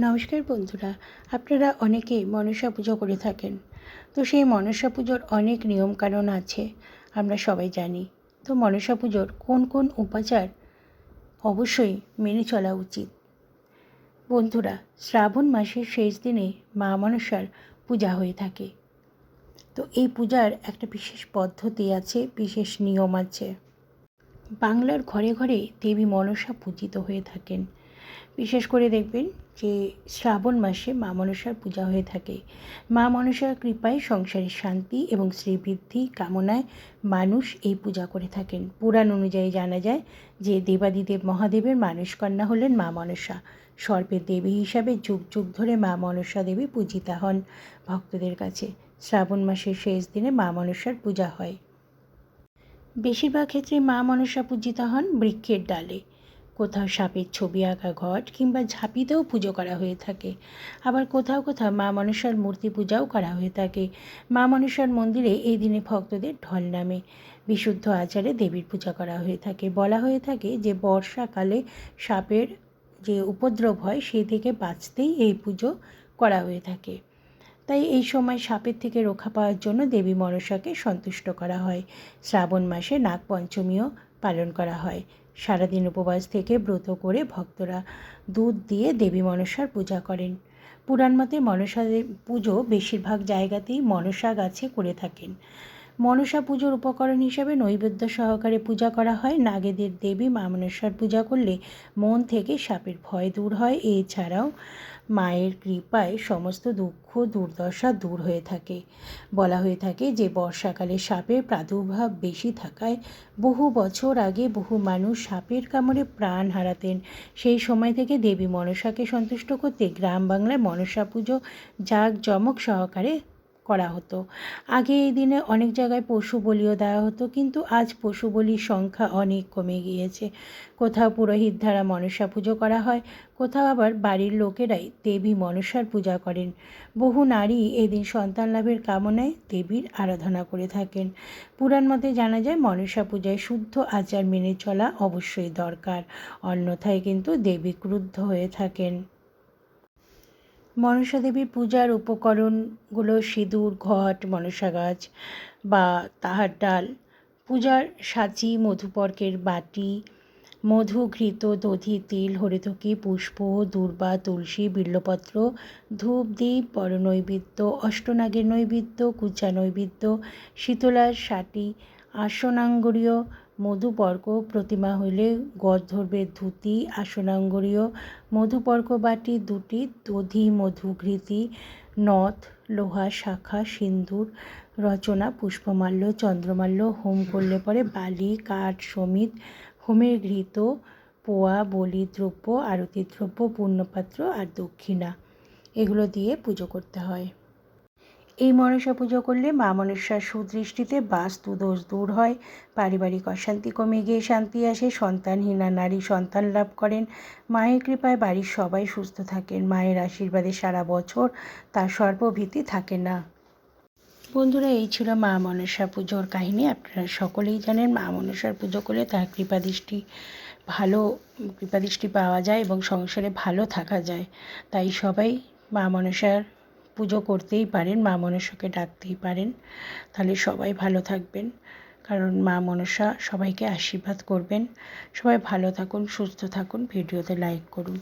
নমস্কার বন্ধুরা, আপনারা অনেকেই মনসা পুজো করে থাকেন। তো সেই মনসা পুজোর অনেক নিয়মকানুন আছে, আমরা সবাই জানি। তো মনসা পুজোর কোন কোন উপাচার অবশ্যই মেনে চলা উচিত। বন্ধুরা, শ্রাবণ মাসের শেষ দিনে মা মনসার পূজা হয়ে থাকে। তো এই পূজার একটা বিশেষ পদ্ধতি আছে, বিশেষ নিয়ম আছে। বাংলার ঘরে ঘরে দেবী মনসা পূজিত হয়ে থাকেন। বিশেষ করে দেখবেন যে শ্রাবণ মাসে মা মনসার পূজা হয়ে থাকে। মা মনসার কৃপায় সংসারের শান্তি এবং শ্রীবৃদ্ধি কামনায় মানুষ এই পূজা করে থাকেন। পুরাণ অনুযায়ী জানা যায় যে দেবাদিদেব মহাদেবের মানুষ কন্যা হলেন মা মনসা। সর্পের দেবী হিসাবে যুগ যুগ ধরে মা মনসা দেবী পূজিতা হন ভক্তদের কাছে। শ্রাবণ মাসের শেষ দিনে মা মনসার পূজা হয়। বেশিরভাগ ক্ষেত্রে মা মনসা পূজিতা হন বৃক্ষের ডালে। কোথাও সাপের ছবি আঁকা ঘট কিংবা ঝাঁপিতেও পুজো করা হয়ে থাকে। আবার কোথাও কোথাও মা মনসার মূর্তি পূজাও করা হয়ে থাকে। মা মনসার মন্দিরে এই দিনে ভক্তদের ঢল নামে। বিশুদ্ধ আচারে দেবীর পূজা করা হয়ে থাকে। বলা হয়ে থাকে যে বর্ষাকালে সাপের যে উপদ্রব হয় সেই থেকে বাঁচতেই এই পুজো করা হয়ে থাকে। তাই এই সময় সাপের থেকে রক্ষা পাওয়ার জন্য দেবী মনসাকে সন্তুষ্ট করা হয়। শ্রাবণ মাসে নাগপঞ্চমীও পালন করা হয়। সারাদিন উপবাস থেকে ব্রত করে ভক্তরা দুধ দিয়ে দেবী মনসার পূজা করেন। পুরাণ মতে মনসা পুজো বেশিরভাগ জায়গাতেই মনসা গাছে করে থাকেন। মনসা পুজোর উপকরণ হিসাবে নৈবেদ্য সহকারে পূজা করা হয়। নাগেদের দেবী মা মনসার পূজা করলে মন থেকে সাপের ভয় দূর হয়। এছাড়াও মায়ের কৃপায় সমস্ত দুঃখ, দুর্দশা দূর হয়ে থাকে। বলা হয়ে থাকে যে, বর্ষাকালে সাপের প্রাদুর্ভাব বেশি থাকায় বহু বছর আগে বহু মানুষ সাপের কামড়ে প্রাণ হারাতেন। সেই সময় থেকে দেবী মনসাকে সন্তুষ্ট করতে গ্রাম বাংলায় মনসা পুজো জাঁকজমক সহকারে করা হতো। আগে এই দিনে অনেক জায়গায় পশু বলিও দেওয়া হতো, কিন্তু আজ পশু বলির সংখ্যা অনেক কমে গিয়েছে। কোথাও পুরোহিত দ্বারা মনসা পুজো করা হয়, কোথাও আবার বাড়ির লোকেরাই দেবী মনসার পূজা করেন। বহু নারী এদিন সন্তান লাভের কামনায় দেবীর আরাধনা করে থাকেন। পুরাণ মতে জানা যায়, মনসা পূজায় শুদ্ধ আচার মেনে চলা অবশ্যই দরকার, অন্যথায় কিন্তু দেবী ক্রুদ্ধ হয়ে থাকেন। মনসা দেবীর পূজার উপকরণগুলো সিঁদুর, ঘট মনসা গাছ বা তাহার ডাল, পূজার সাঁচি মধুপর্কের বাটি মধু ঘৃত দধি, তিল, হরিতকি, পুষ্প, দূর্বা, তুলসী, বিল্লপত্র, ধূপ দ্বীপ বড় অষ্টনাগের নৈবেদ্য, কুচা নৈবেদ্য, শীতলার সাটি, আসনাঙ্গরীয় মধুপর্ক প্রতিমা হইলে গর্ধর্বের ধুতি, আসনাঙ্গরীয় মধুপর্ক বাটি দুটি, দধি মধুঘৃতি নথ, লোহা, শাখা, সিন্দুর, রচনা, পুষ্পমাল্য, চন্দ্রমাল্য, হোম করলে পরে বালি, কাঠ, সমিত, হোমের ঘৃত, পোয়া, বলি দ্রব্য, আরতি দ্রব্য, পূর্ণপাত্র আর দক্ষিণা। এগুলো দিয়ে পুজো করতে হয়। এই মনসা পুজো করলে মা মনসার সুদৃষ্টিতে বাস্তু দোষ দূর হয়। পারিবারিক অশান্তি কমে গিয়ে শান্তি আসে সন্তানহীনা নারী সন্তান লাভ করেন। মায়ের কৃপায় বাড়ির সবাই সুস্থ থাকেন, মায়ের আশীর্বাদে সারা বছর তার সর্বভীতি থাকে না। বন্ধুরা, এই ছিল মা মনসা পুজোর কাহিনী। আপনারা সকলেই জানেন মা মনসার পুজো করলে তার কৃপাদৃষ্টি ভালো, কৃপাদৃষ্টি পাওয়া যায় এবং সংসারে ভালো থাকা যায়। তাই সবাই মা মনসার পুজো করতেই পারেন, মা মনসাকে ডাকতেই পারেন। তাহলে সবাই ভালো থাকবেন। কারণ মা মনসা সবাইকে আশীর্বাদ করবেন। সবাই ভালো থাকুন, সুস্থ থাকুন, ভিডিওতে লাইক করুন।